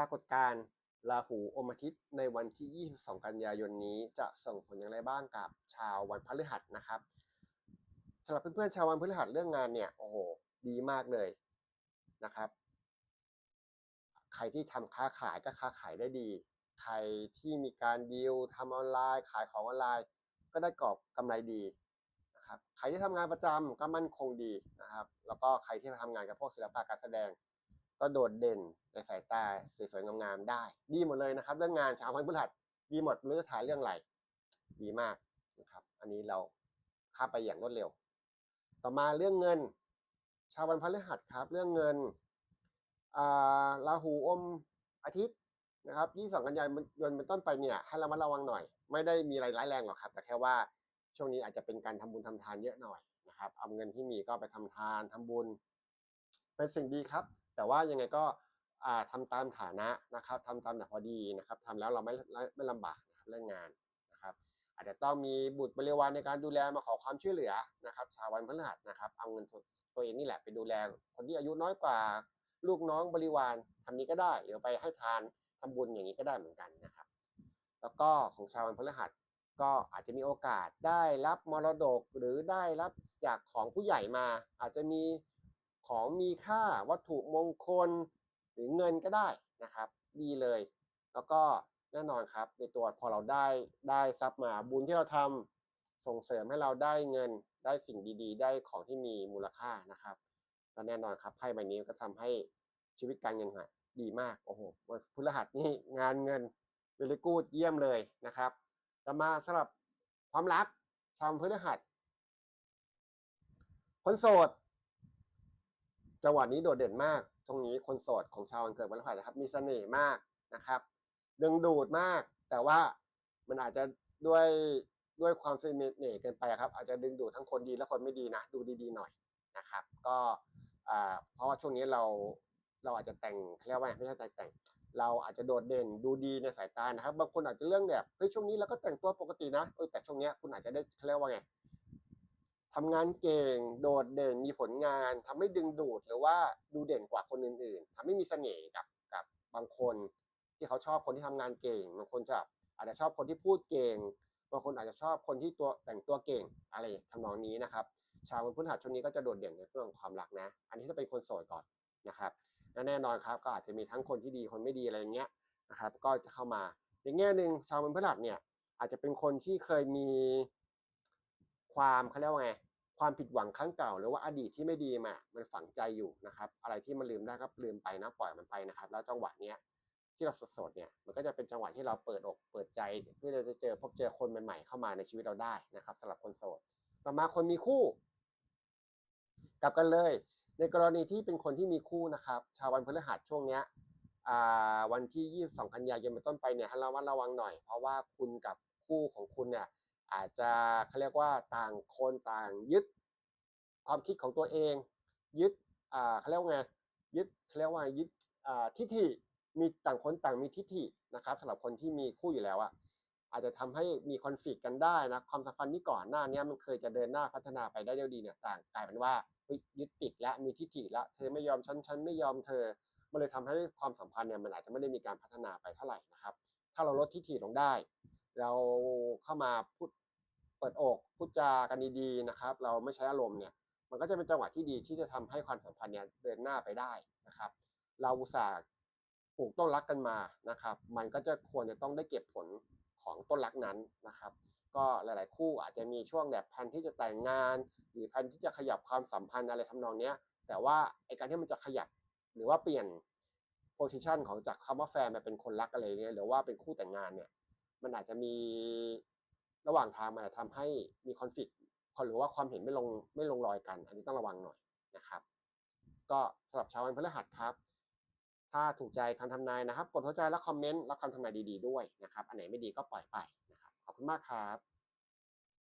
รากฏการณ์ราหูอมอาทิตย์ในวันที่ 22 กันยายนนี้จะส่งผลอย่างไรบ้างกับชาววันพฤหัสนะครับสำหรับเพื่อนๆชาววันพฤหัสเรื่องงานเนี่ยโอ้โหดีมากเลยนะครับ ใครที่ทำค้าขายก็ค้าขายได้ดี ใครที่มีการดีลทำออนไลน์ ขายของออนไลน์ ก็ได้กอบกำไรดีนะครับใครที่ทำงานประจำก็มั่นคงดีนะครับ แล้วก็ใครที่ทำงานกับพวกศิลปะการแสดง ก็โดดเด่นในสายตาสวยๆงามๆได้ ดีหมดเลยนะครับ เรื่องงานชาววันพฤหัสดีหมดไม่รู้จะถ่ายเรื่องอะไรดีมากนะครับ อันนี้เราข้าไปอย่างรวดเร็ว ต่อมาเรื่องเงิน ชาววันพฤหัสครับ เรื่องเงินอ่าราหูอมอาทิตย์นะครับ22กันยายนเป็นต้นไปเนี่ยให้เระมัดระวังหน่อย ไม่ได้มีอะไรร้ายแรงหรอกครับ แต่แค่ว่าช่วงนี้อาจจะเป็นการทำบุญทำทานเยอะหน่อยนะครับ เอาเงินที่มีก็ไปทำทานทำบุญ เป็นสิ่งดีครับ แต่ว่ายังไงก็อ่าทำตามฐานะนะครับทำตามแต่พอดีนะครับทำแล้วเราไม่ไม่ลำบากเรื่องงานนะครับ อาจจะต้องมีบุตรบริวารในการดูแลมาขอความช่วยเหลือนะครับชาววันพฤหัสนะครับเอาเงินตัวเองนี่แหละไปดูแล คนที่อายุน้อยกว่าลูกน้องบริวารทำนี้ก็ได้หรือไปให้ทานทำบุญอย่างนี้ก็ได้เหมือนกันนะครับ แล้วก็ของชาววันพฤหัสก็อาจจะมีโอกาสได้รับมรดกหรือได้รับจากของผู้ใหญ่มา อาจจะมี มีค่าวัตถุมงคลหรือเงินก็ได้นะครับ ดีเลย แล้วก็แน่นอนครับ ในตัวพอเราได้ได้ทรัพย์มาบุญที่เราทำส่งเสริมให้เราได้เงินได้สิ่งดีๆ ได้ของที่มีมูลค่านะครับและแน่นอนครับไพ่ใบนี้ก็ทำให้ชีวิตการเงินหาดีมากโอ้โหวันพฤหัสนี่งานเงินเวลิกูดเยี่ยมเลยนะครับต่อมาสำหรับความรักชาวพฤหัสคนโสด จังหวะนี้โดดเด่นมาก ตรงนี้คนโสดของชาววันเกิดวันพฤหัสนะครับ มีเสน่ห์มากนะครับ ดึงดูดมาก แต่ว่ามันอาจจะด้วยด้วยความเสน่ห์เกินไปครับ อาจจะดึงดูดทั้งคนดีและคนไม่ดีนะ ดูดีๆหน่อยนะครับ ก็อ่าเพราะว่าช่วงนี้เราเราอาจจะแต่งเขาเรียกว่าไม่ใช่แต่งแต่ง เราอาจจะโดดเด่นดูดีในสายตานะครับ บางคนอาจจะเรื่องแบบเฮ้ยช่วงนี้เราก็แต่งตัวปกตินะเออแต่ช่วงเนี้ยคุณอาจจะได้เขาเรียกว่าไง ทำงานเก่ง โดดเด่น มีผลงานทำให้ดึงดูดหรือว่าดูเด่นกว่าคนอื่น ๆทำให้มีเสน่ห์กับกับบางคน ที่เขาชอบคนที่ทำงานเก่ง บางคนจะอาจจะชอบคนที่พูดเก่ง บางคนอาจจะชอบคนที่ตัวแต่งตัวเก่งอะไรทำนองนี้นะครับ ชาววันพฤหัสช่วงนี้ก็จะโดดเด่นในเรื่องความรักนะ อันนี้ถ้าเป็นคนโสดก่อนนะครับและแน่นอนครับก็อาจจะมีทั้งคนที่ดีคนไม่ดีอะไรอย่างเงี้ยนะครับ ก็จะเข้ามาในแง่หนึ่งชาววันพฤหัสเนี่ยอาจจะเป็นคนที่เคยมี ความเขาเรียกว่าไงความผิดหวังครั้งเก่า หรือว่าอดีตที่ไม่ดีมามันฝังใจอยู่นะครับ อะไรที่มันลืมได้ก็ลืมไปนะปล่อยมันไปนะครับ แล้วจังหวะเนี้ยที่เราสดๆเนี่ยมันก็จะเป็นจังหวะที่เราเปิดอกเปิดใจเพื่อเราจะเจอพบเจอคนใหม่ๆเข้ามาในชีวิตเราได้นะครับสำหรับคนโสด ต่อมาคนมีคู่ กลับกันเลย ในกรณีที่เป็นคนที่มีคู่นะครับ ชาววันพฤหัสช่วงเนี้ยอ่าวันที่ 22 กันยายนเป็นต้นไปเนี่ยให้ระมัดระวังหน่อย เพราะว่าคุณกับคู่ของคุณเนี่ย อาจจะเขาเรียกว่าต่างคนต่างยึดความคิดของตัวเอง ยึดอ่าเขาเรียกว่าไงยึดเขาเรียกว่ายึดอ่าทิฏฐิมีต่างคนต่างมีทิฏฐินะครับสำหรับคนที่มีคู่อยู่แล้วอะอาจจะทำให้มีคอนฟ lict กันได้นะความสัมพันธ์ที่ก่อนหน้านี้มันเคยจะเดินหน้าพัฒนาไปได้ดีดีเนี่ยต่างกลายเป็นว่าเฮ้ยยึดติดและมีทิฏฐิและเธอไม่ยอมฉันฉันไม่ยอมเธอมันเลยทำให้ความสัมพันธ์เนี่ยมันอาจจะไม่ได้มีการพัฒนาไปเท่าไหร่นะครับ ถ้าเราลดทิฐิลงได้ เราเข้ามาพูดเปิดอกพูดจากันดีๆนะครับ เราไม่ใช้อารมณ์เนี่ยมันก็จะเป็นจังหวะที่ดีที่จะทำให้ความสัมพันธ์เนี่ยเดินหน้าไปได้นะครับ เราอุตส่าห์ปลูกต้นรักกันมานะครับ มันก็จะควรจะต้องได้เก็บผลของต้นรักนั้นนะครับ ก็หลาย ๆ คู่อาจจะมีช่วงแบบแผนที่จะแต่งงาน หรือแผนที่จะขยับความสัมพันธ์อะไรทำนองเนี้ย แต่ว่าไอการที่มันจะขยับหรือว่าเปลี่ยนโพสิชันของจากคำว่าแฟนมาเป็นคนรักอะไรเนี่ยหรือว่าเป็นคู่แต่งงานเนี่ย มันอาจจะมีระหว่างทางมันอาจจะทำให้มีคอนฟ lict หรือว่าความเห็นไม่ลงไม่ลงรอยกัน อันนี้ต้องระวังหน่อยนะครับ ก็สำหรับชาววันพฤหัสครับ ถ้าถูกใจคำทำนายนะครับ กดหัวใจและคอมเมนต์และคำทำนายดี ๆ ด้วยนะครับ อันไหนไม่ดีก็ปล่อยไปนะครับ ขอบคุณมากครับ